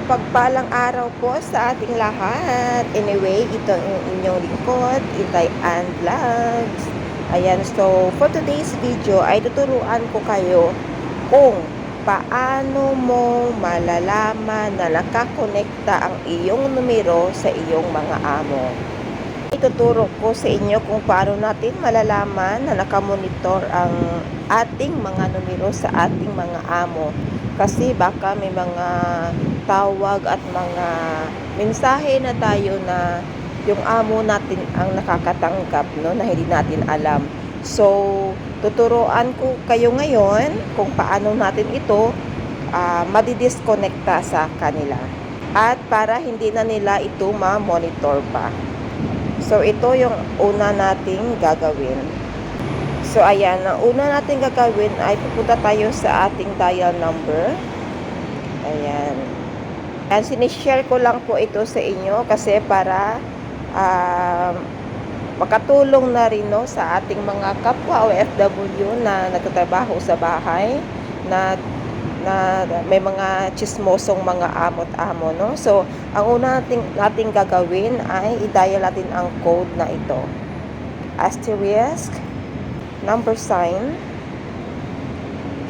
mapagpalang araw po sa ating lahat. Anyway, ito ang inyong lingkod, Itay and Vlogs. Ayan, so for today's video ay tuturuan ko kayo kung paano mo malalaman na nakakonekta ang iyong numero sa iyong mga amo. Ituturo ko sa inyo kung paano natin malalaman na nakamonitor ang ating mga numero sa ating mga amo. Kasi baka may mga tawag at mga mensahe na tayo na yung amo natin ang nakakatanggap no na hindi natin alam. So, tuturuan ko kayo ngayon kung paano natin ito uh, madidisconnecta sa kanila. At para hindi na nila ito ma-monitor pa. So, ito yung una nating gagawin. So, ayan. Ang una nating gagawin ay pupunta tayo sa ating dial number. Ayan. And sinishare ko lang po ito sa inyo kasi para uh, makatulong na rin no, sa ating mga kapwa OFW na nagtatrabaho sa bahay na na may mga chismosong mga amot amo no. So, ang una nating, nating gagawin ay i-dial natin ang code na ito. Asterisk number sign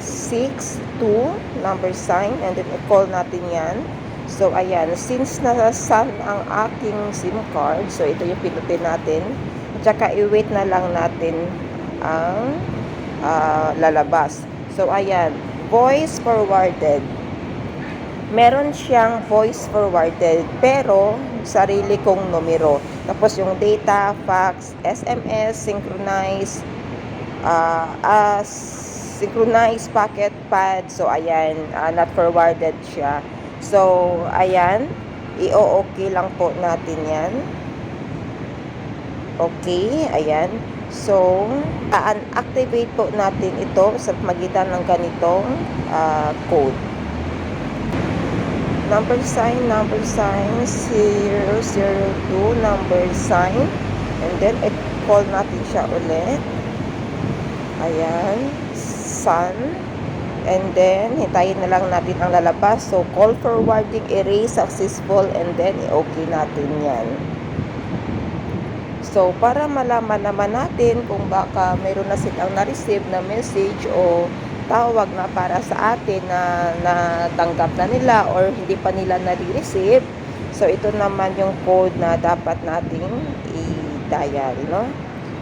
6 2 number sign and then i-call natin yan. So, ayan. Since nasa-sun ang aking SIM card, so ito yung pinutin natin. At saka i-wait na lang natin ang uh, lalabas. So, ayan. Voice forwarded. Meron siyang voice forwarded, pero sarili kong numero. Tapos yung data, fax, SMS, synchronize, uh, as synchronized packet pad. So, ayan, uh, not forwarded siya. So, ayan, i-okay lang po natin yan. Okay, ayan. So, a-activate po natin ito sa magitan ng ganitong uh, code. Number sign, number sign, 002, number sign. And then, i-call natin siya ulit. Ayan, sun. And then, hintayin na lang natin ang lalabas. So, call forwarding, erase, successful, and then, okay natin yan. So, para malaman naman natin kung baka mayroon na silang na-receive na message o tawag na para sa atin na natanggap na nila or hindi pa nila na-receive. So, ito naman yung code na dapat nating i-dial, no?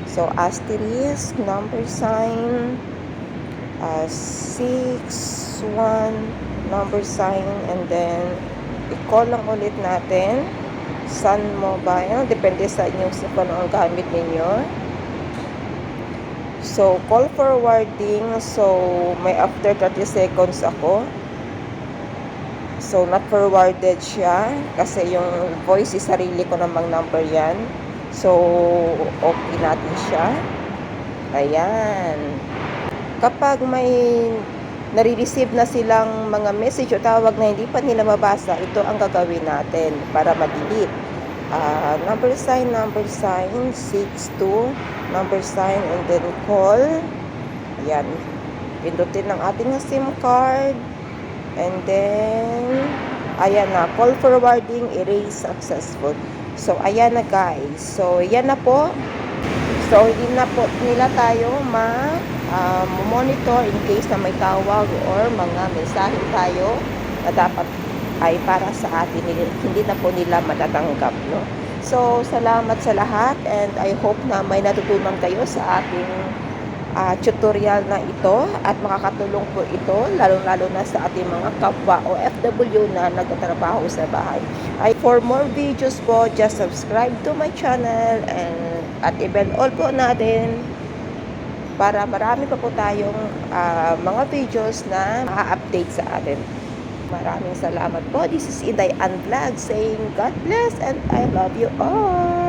So, asterisk, number sign, uh, 6, 1, number sign, and then, i-call lang ulit natin. Sun Mobile, depende sa inyong sa kung ang gamit ninyo. So, call forwarding, so, may after 30 seconds ako. So, not forwarded siya, kasi yung voice is sarili ko namang number yan. So, okay natin siya. Ayan. Kapag may nare-receive na silang mga message o tawag na hindi pa nila mabasa, ito ang gagawin natin para ma-delete. Uh, number sign, number sign, 62, number sign, and then call. Ayan. Pindutin ng ating SIM card. And then, ayan na, call forwarding, erase successful. So, ayan na guys. So, yan na po. So, hindi na po nila tayo ma uh, monitor in case na may tawag or mga mensahe tayo na dapat ay para sa atin hindi na po nila matatanggap no so salamat sa lahat and I hope na may natutunan kayo sa ating uh, tutorial na ito at makakatulong po ito lalo-lalo na sa ating mga kapwa o FW na nagtatrabaho sa bahay. Ay for more videos po, just subscribe to my channel and at i-bell all po natin para marami pa po tayong uh, mga videos na ma-update sa atin. Maraming salamat po. This is Inday Unvlog saying God bless and I love you all.